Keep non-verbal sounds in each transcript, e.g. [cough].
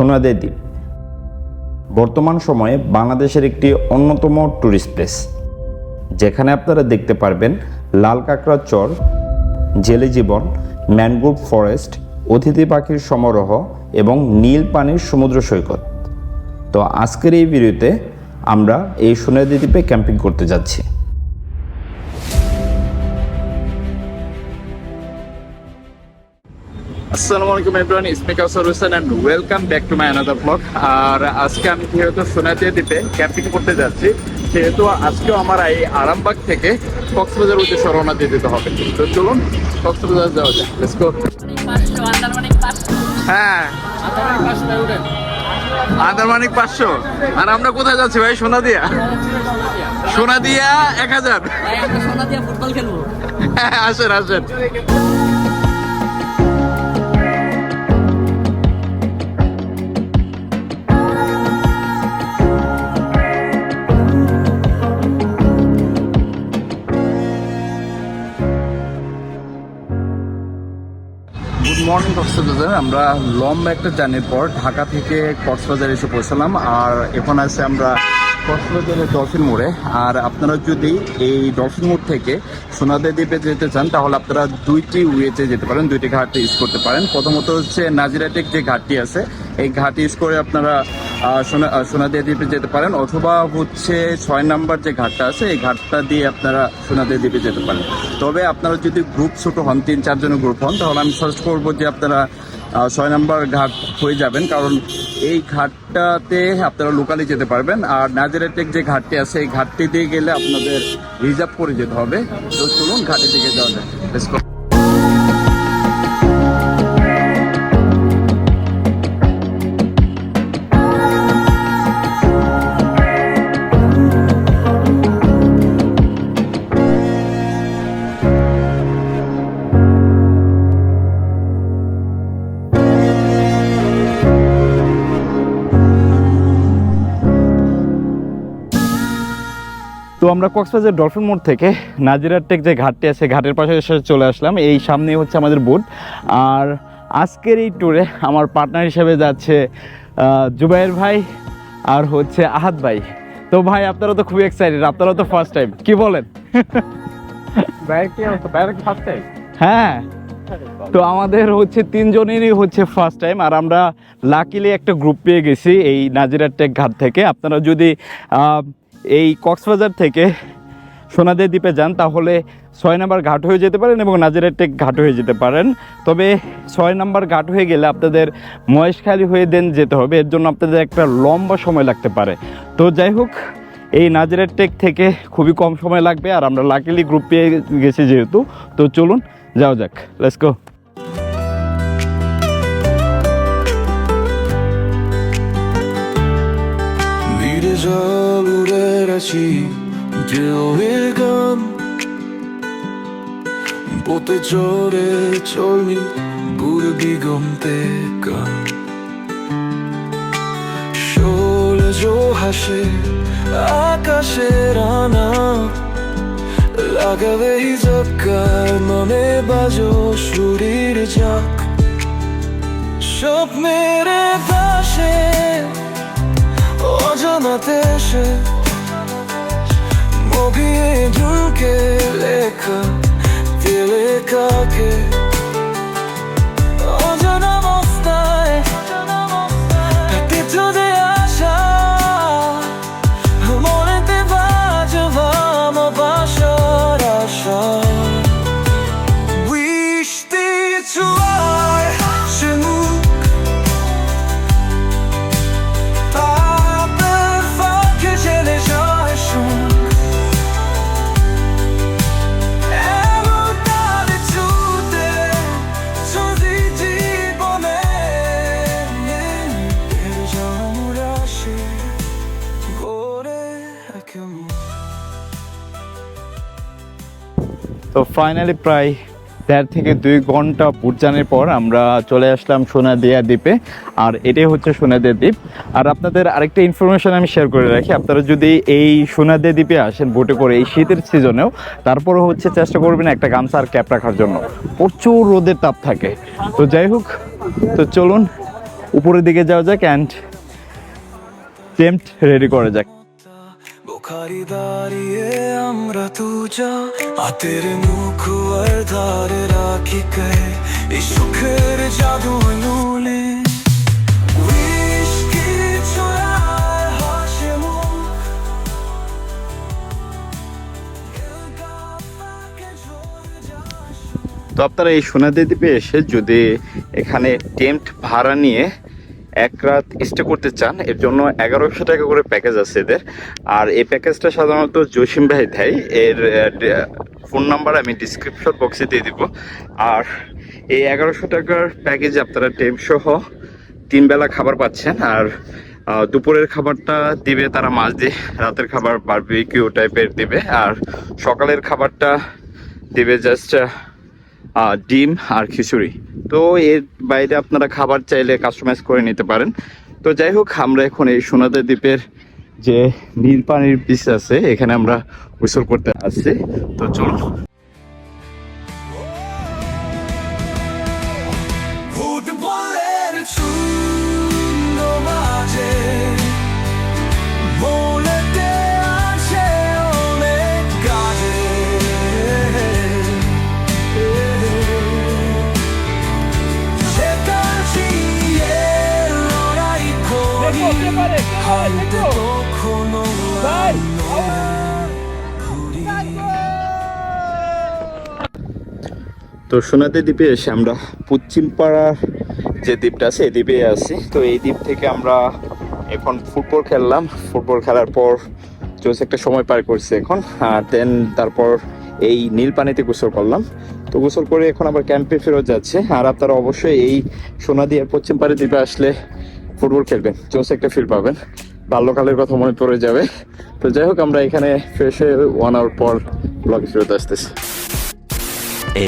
সোনাদে দ্বীপ বর্তমান সময়ে বাংলাদেশের একটি অন্যতম ট্যুরিস্ট প্লেস যেখানে আপনারা দেখতে পারবেন লাল কাঁকড়া চর, জেলে জীবন ম্যানগ্রোভ ফরেস্ট অতিথি পাখির সমারোহ এবং নীল পানির সমুদ্র সৈকত। তো আজকের এই ভিডিওতে আমরা এই সোনাদি দ্বীপে ক্যাম্পিং করতে যাচ্ছি। আসসালামু আলাইকুম everyone Kawsar Hossain and welcome back to my another blog আর আজকে আমি যেহেতু সোনাদিয়া দ্বীপে ক্যাম্পিং করতে যাচ্ছি সেহেতু আজকেও আমার এই আরামবাগ থেকে কক্সবাজার উদ্দেশ্যে রওনা দিয়ে দিতে হবে। তো চলুন কক্সবাজার যাওয়া যায় লেটস গো হ্যাঁ। আন্দারমানিক পাঁচশো। আর আমরা কোথায় যাচ্ছি ভাই সোনাদিয়া? সোনাদিয়া এক হাজার। ভাই আমরা সোনা দিয়ে ফুটবল খেলব। হ্যাঁ আসেন আসেন। কক্সবাজার আমরা লম্বা একটা জার্নির পর ঢাকা থেকে কক্সবাজার এসে পৌঁছালাম। আর এখন আছে আমরা কক্সবাজারের ডলফিন মোড়ে। আর আপনারা যদি এই ডলফিন মোড় থেকে সোনাদে দ্বীপে যেতে চান, তাহলে আপনারা দুইটি ওয়েতে যেতে পারেন, দুইটি ঘাট ইউজ করতে পারেন। প্রথমত হচ্ছে নাজিরাটেক যে ঘাটটি আছে, এই ঘাট ইউজ করে আপনারা সোনা সোনাদিয়া দ্বীপে যেতে পারেন, অথবা হচ্ছে ছয় নাম্বার যে ঘাটটা আছে, এই ঘাটটা দিয়ে আপনারা সোনাদিয়া দ্বীপে যেতে পারেন। তবে আপনারা যদি গ্রুপ ছোট হন, তিন চারজনের গ্রুপ হন, তাহলে আমি সাজেস্ট করব যে আপনারা ছয় নাম্বার ঘাট হয়ে যাবেন, কারণ এই ঘাটটাতে আপনারা লোকালি যেতে পারবেন, আর নাজারেটেক যে ঘাটটি আছে, এই ঘাটটি দিয়ে গেলে আপনাদের রিজার্ভ করে যেতে হবে। তো চলুন, ঘাটের দিকে যাওয়া যায় আমরা কক্সবাজার ডলফিন মোড় থেকে নাজিরার টেক যে ঘাটটি আছে ঘাটের পাশে এসে চলে আসলাম। এই সামনেই হচ্ছে আমাদের বোট। আর আজকের এই ট্যুরে আমার পার্টনার হিসেবে যাচ্ছে জুবাইর ভাই আর হচ্ছে আহাদ ভাই। তো ভাই আপনারা তো খুবই এক্সাইটেড আপনারা তো ফার্স্ট টাইম কি বলেন? হ্যাঁ। তো আমাদের হচ্ছে তিনজনেরই হচ্ছে ফার্স্ট টাইম আর আমরা লাকিলি একটা গ্রুপ পেয়ে গেছি এই নাজিরার টেক ঘাট থেকে। আপনারা যদি এই কক্সবাজার থেকে সোনাদের দ্বীপে যান, তাহলে ছয় নাম্বার ঘাট হয়ে যেতে পারেন এবং নাজিরার টেক ঘাট হয়ে যেতে পারেন। তবে ছয় নাম্বার ঘাট হয়ে গেলে আপনাদের মহেশখালী হয়ে দেন যেতে হবে। এর জন্য আপনাদের একটা লম্বা সময় লাগতে পারে। তো যাই হোক, এই নাজিরার টেক থেকে খুবই কম সময় লাগবে আর আমরা লাকিলি গ্রুপ পেয়ে গেছি যেহেতু। তো চলুন যাও যাক। Let's go 미 Cherasi Dreoegam Pote chore choli Gurgigom tekam Shole jo hashe Akashe rana লাগাবে হিজকার মনে বাজো Shop যাক স্বপ্নের দাসে অজানাতে সে boca ফাইনালি প্রায় দেড় থেকে দুই ঘণ্টা বুটজানের পর আমরা চলে আসলাম সোনাদিয়া দ্বীপে। আর এটাই হচ্ছে সোনাদিয়া দ্বীপ। আর আপনাদের আরেকটা ইনফরমেশন আমি শেয়ার করে রাখি। আপনারা যদি এই সোনাদিয়া দ্বীপে আসেন বোটে করে এই শীতের সিজনেও তারপরে হচ্ছে চেষ্টা করবেন একটা গামছা আর ক্যাপ রাখার জন্য। প্রচুর রোদের তাপ থাকে। তো যাই হোক, তো চলুন, উপরের দিকে যাওয়া যাক অ্যান্ড টেম্পট রেডি করা যাক। বুখারি দাঁড়িয়ে আমরা তুজা হাতের মুখ আর ধারে রাখি কে? এই সুখের জাদু নুলে মুখ। তো আপনারা এই সোনাদি দ্বীপে এসে যদি এখানে টেন্ট ভাড়া নিয়ে এক রাত স্টে করতে চান, এর জন্য এগারোশো টাকা করে প্যাকেজ আছে এদের। আর এই প্যাকেজটা সাধারণত জসিম ভাই দেয়। এর ফোন নাম্বার আমি ডিসক্রিপশন বক্সে দিয়ে দিব। আর এই এগারোশো টাকার প্যাকেজে আপনারা টেম সহ তিন বেলা খাবার পাচ্ছেন। আর দুপুরের খাবারটা দিবে তারা মাছ দিয়ে, রাতের খাবার বারবিকিউ টাইপের দিবে। আর সকালের খাবারটা দিবে জাস্ট ডিম আর খিচুড়ি। তো এর বাইরে আপনারা খাবার চাইলে কাস্টমাইজ করে নিতে পারেন। তো যাই হোক, আমরা এখন এই সোনাদা দ্বীপের যে নীল পানির পিস আছে, এখানে আমরা গোসল করতে আসছি। তো চলুন। তো সোনাতে দ্বীপে এসে আমরা পশ্চিম পাড়ার যে দ্বীপটা আছে, এই দ্বীপে আছি। তো এই দ্বীপ থেকে আমরা এখন ফুটবল খেললাম। ফুটবল খেলার পর জোস একটা সময় পার করছে এখন। আর দেন তারপর এই নীল পানিতে গোসল করলাম। তো গোসল করে এখন আবার ক্যাম্পে ফেরত যাচ্ছে। আর আপনারা অবশ্যই এই সোনাদি আর পশ্চিম পাড়ে দ্বীপে আসলে ফুটবল খেলবেন। জোস একটা ফিল পাবেন। বাল্যকালের কথা মনে পড়ে যাবে। তো যাই হোক, আমরা এখানে ফ্রেশ হয়ে ওয়ান আওয়ার পর ব্লগে ফেরত আসতেছি।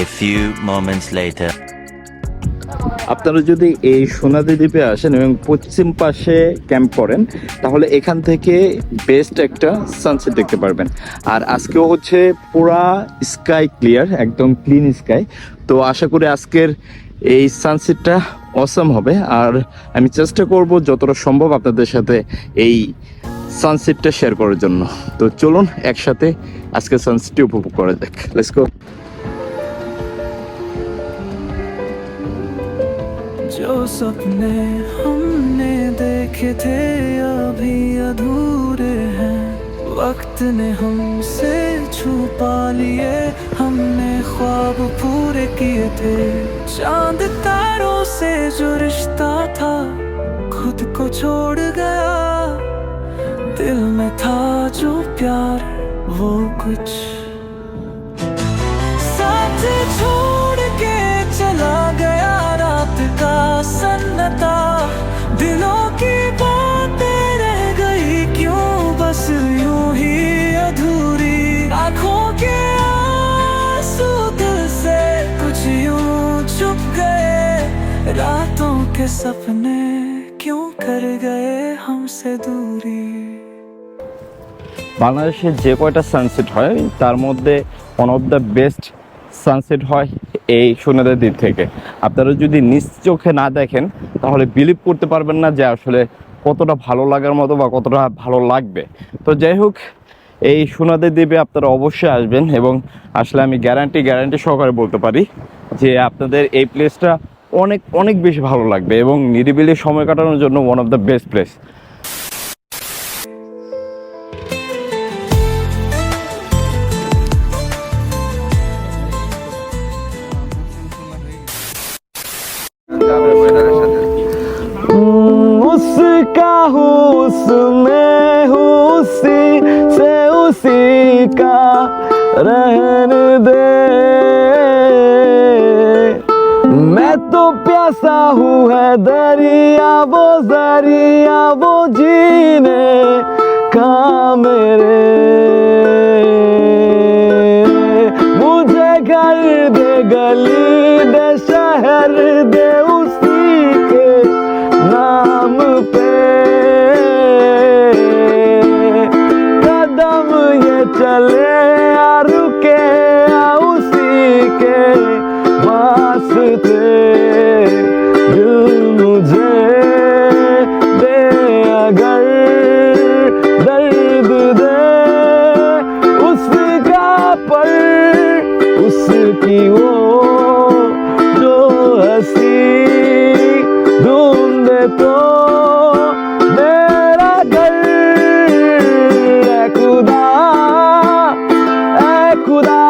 A few moments later. আপনারা যদি এই সোনাদি দ্বীপে আসেন এবং পশ্চিম পাশে ক্যাম্প করেন, তাহলে এখান থেকে বেস্ট একটা সানসেট দেখতে পারবেন। আর আজকেও হচ্ছে পুরা স্কাই ক্লিয়ার একদম ক্লিন স্কাই তো আশা করি আজকের এই সানসেটটা অসম হবে। আর আমি চেষ্টা করব যতটা সম্ভব আপনাদের সাথে এই সানসেটটা শেয়ার করার জন্য। তো চলুন একসাথে আজকে সানসেটটি উপভোগ করা যাক লেটস গো जो सपने हमने देखे थे अभी अधूरे हैं। वक्त ने हमसे छुपा लिए, हमने ख्वाब पूरे किए थे। चाँद तारों से जो रिश्ता था, खुद को छोड़ गया। दिल में था जो प्यार, वो कुछ सपने क्यों कर गए हमसे दूरी বাংলাদেশে যে কয়টা সানসেট হয় তার মধ্যে one of the best sunset হয় এই সোনাদের দ্বীপ থেকে আপনারা যদি নিজ চোখে না দেখেন তাহলে বিলিভ করতে পারবেন না যে আসলে কতটা ভালো লাগার মতো বা কতটা ভালো লাগবে তো যাই হোক এই সোনাদের দ্বীপে আপনারা অবশ্যই আসবেন এবং আসলে আমি গ্যারান্টি গ্যারান্টি সহকারে বলতে পারি যে আপনাদের এই প্লেসটা অনেক অনেক বেশি ভালো লাগবে এবং নিরিবিলি সময় কাটানোর জন্য one of the best place उसकी वो जो हसी ढूंढ तो मेरा दल ऐ खुदा ऐ खुदा।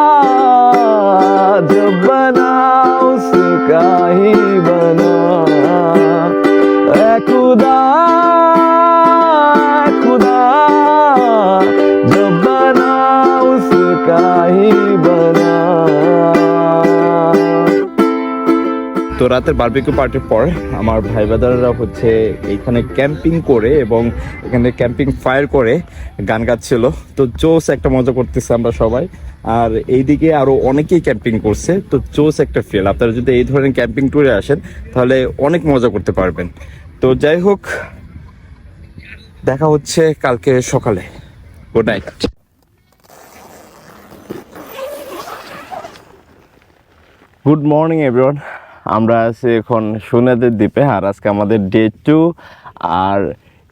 जब बना उसका ही बना ऐ खुदा खुदा। जब बना उसका ही बना রাতের বারবিকিউ পার্টির পর আমার ভাই ব্রাদাররা হচ্ছে এইখানে ক্যাম্পিং করে এবং এখানে ক্যাম্পিং ফায়ার করে গান গাচ্ছিল। তো জোস একটা মজা করতেছে আমরা সবাই। আর এইদিকে আরও অনেকেই ক্যাম্পিং করছে। তো জোস একটা ফিল আপনারা যদি এই ধরনের ক্যাম্পিং ট্যুরে আসেন, তাহলে অনেক মজা করতে পারবেন। তো যাই হোক, দেখা হচ্ছে কালকে সকালে। Good night good morning everyone আমরা আছি এখন সোনাদের দ্বীপে আর আজকে আমাদের ডে টু আর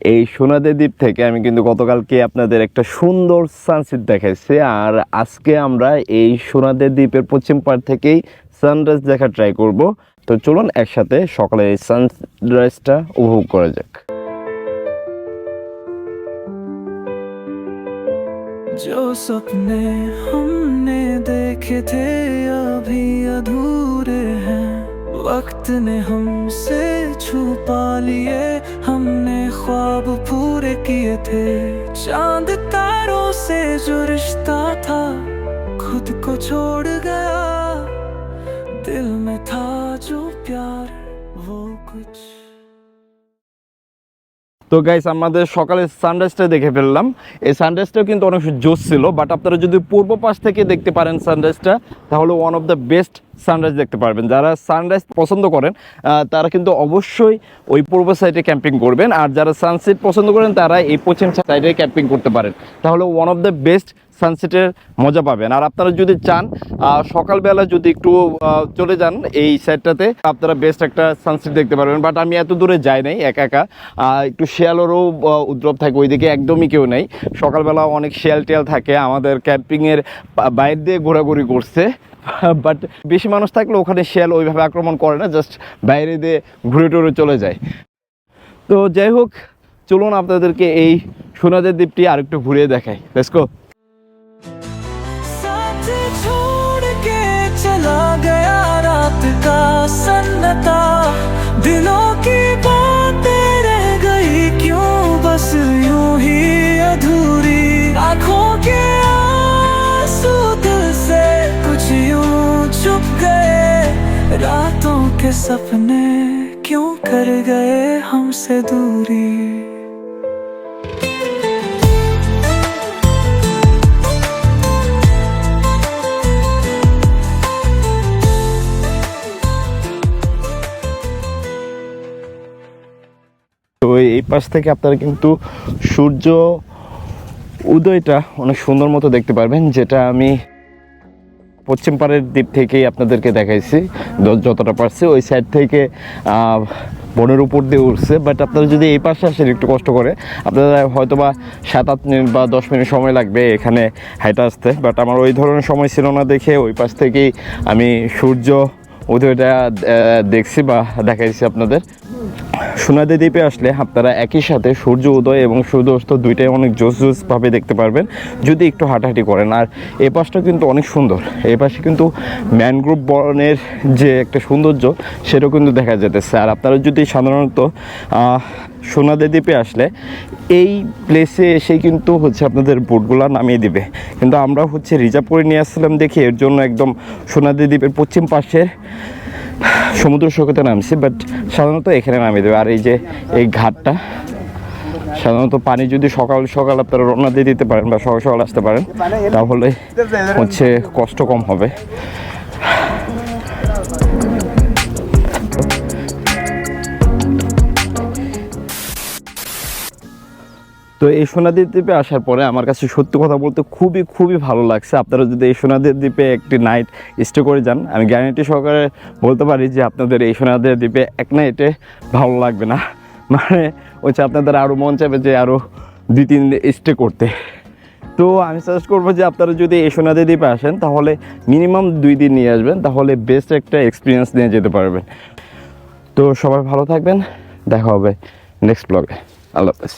এই সোনাদের দ্বীপ থেকে আমি কিন্তু গতকালকে আপনাদের একটা সুন্দর সানসেট দেখাইছি আর আজকে আমরা এই সোনাদের দ্বীপের পশ্চিম পাড় থেকেই সানরাইজ দেখা ট্রাই করব তো চলুন একসাথে সকালে এই সানরাইজটা উপভোগ করা যাক जो सपने हमने देखे थे अभी अधूरे हैं वक्त ने हमसे छुपा लिए हमने ख्वाब पूरे किए थे चांद तारों से जो रिश्ता था खुद को छोड़ गया दिल में था जो प्यार তো গাইস আমাদের সকালে সানরাইজটা দেখে ফেললাম। এই সানরাইজটাও কিন্তু অনেক জোশ ছিল বাট আপনারা যদি পূর্ব পাশ থেকে দেখতে পারেন সানরাইজটা তাহলে one of the best sunrise দেখতে পারবেন। যারা সানরাইজ পছন্দ করেন তারা কিন্তু অবশ্যই ওই পূর্ব সাইডে ক্যাম্পিং করবেন, আর যারা সানসেট পছন্দ করেন, তারা এই পশ্চিম সাইডে ক্যাম্পিং করতে পারেন। তাহলে ওয়ান অফ দ্য বেস্ট সানসেটের মজা পাবেন। আর আপনারা যদি চান সকালবেলা যদি একটু চলে যান এই সাইডটাতে আপনারা বেস্ট একটা সানসেট দেখতে পারবেন। বাট আমি এত দূরে যাই নাই, একা একা। একটু শিয়ালেরও উদ্রব থাকে, ওইদিকে একদমই কেউ নেই। সকালবেলা অনেক শিয়াল টিয়াল থাকে, আমাদের ক্যাম্পিংয়ের বাইরে দিয়ে ঘোরাঘুরি করছে। [laughs] বাট বেশি মানুষ থাকলে ওখানে শিয়াল ওইভাবে আক্রমণ করে না, জাস্ট বাইরে দিয়ে ঘুরে টুরে চলে যায়। তো যাই হোক, চলুন আপনাদেরকে এই সোনাদের দ্বীপটি আরেকটু ঘুরিয়ে দেখাই। লেটস चला गया रात का सन्नता। दिलों की बातें रह गई, क्यों बस यूँ ही अधूरी? आँखों के आँसू दिल से कुछ यूँ छुप गए। रातों के सपने क्यों कर गए हमसे दूरी? তো এই পাশ থেকে আপনারা কিন্তু সূর্য উদয়টা অনেক সুন্দর মতো দেখতে পারবেন, যেটা আমি পশ্চিম পাড়ের দ্বীপ থেকেই আপনাদেরকে দেখাইছি যতটা পারছি। ওই সাইড থেকে বনের উপর দিয়ে উঠছে বাট আপনারা যদি এই পাশে আসেন একটু কষ্ট করে আপনারা হয়তো বা সাত আট মিনিট বা দশ মিনিট সময় লাগবে এখানে হাইটা আসতে বাট আমার ওই ধরনের সময় ছিল না দেখে ওই পাশ থেকেই আমি সূর্য উদয়টা দেখছি বা দেখাইছি আপনাদের। সোনাদি দ্বীপে আসলে আপনারা একই সাথে সূর্য, উদয় এবং সূর্য অস্ত দুইটাই অনেক জোস জোস ভাবে দেখতে পারবেন, যদি একটু হাঁটাহাঁটি করেন। আর এই পাশটা কিন্তু অনেক সুন্দর। এই পাশে কিন্তু ম্যানগ্রোভ বনের যে একটা সৌন্দর্য, সেটাও কিন্তু দেখা যেতেছে আর আপনারা যদি সাধারণত সোনাদি দ্বীপে আসলে এই প্লেসে এসে কিন্তু হচ্ছে আপনাদের বোটগুলো নামিয়ে দিবে। কিন্তু আমরা হচ্ছে রিজার্ভ করে নিয়ে আসছিলাম দেখি, এর জন্য একদম সোনাদি দ্বীপের পশ্চিম পাশে সমুদ্র সৈকতে নামছি বাট সাধারণত এখানে নামিয়ে দেবে। আর এই যে এই ঘাটটা, সাধারণত পানি যদি সকাল সকাল আপনারা রওনা দিয়ে দিতে পারেন বা সকাল সকাল আসতে পারেন, তাহলে হচ্ছে কষ্ট কম হবে। তো এই সোনাদের দ্বীপে আসার পরে আমার কাছে সত্যি কথা বলতে খুবই খুবই ভালো লাগছে। আপনারা যদি এই সোনাদের দ্বীপে একটি নাইট স্টে করে যান, আমি গ্যারান্টি সহকারে বলতে পারি যে আপনাদের এই সোনাদের দ্বীপে এক নাইটে ভালো লাগবে না। মানে হচ্ছে আপনাদের আরও মন চাইবে যে আরও দুই, তিন স্টে করতে। তো আমি সাজেস্ট করব যে আপনারা যদি এই সোনাদের দ্বীপে আসেন, তাহলে মিনিমাম দুই দিন নিয়ে আসবেন, তাহলে বেস্ট একটা এক্সপিরিয়েন্স নিয়ে যেতে পারবেন। তো সবাই ভালো থাকবেন, দেখা হবে নেক্সট ব্লগে আল্লাহ হাফেজ।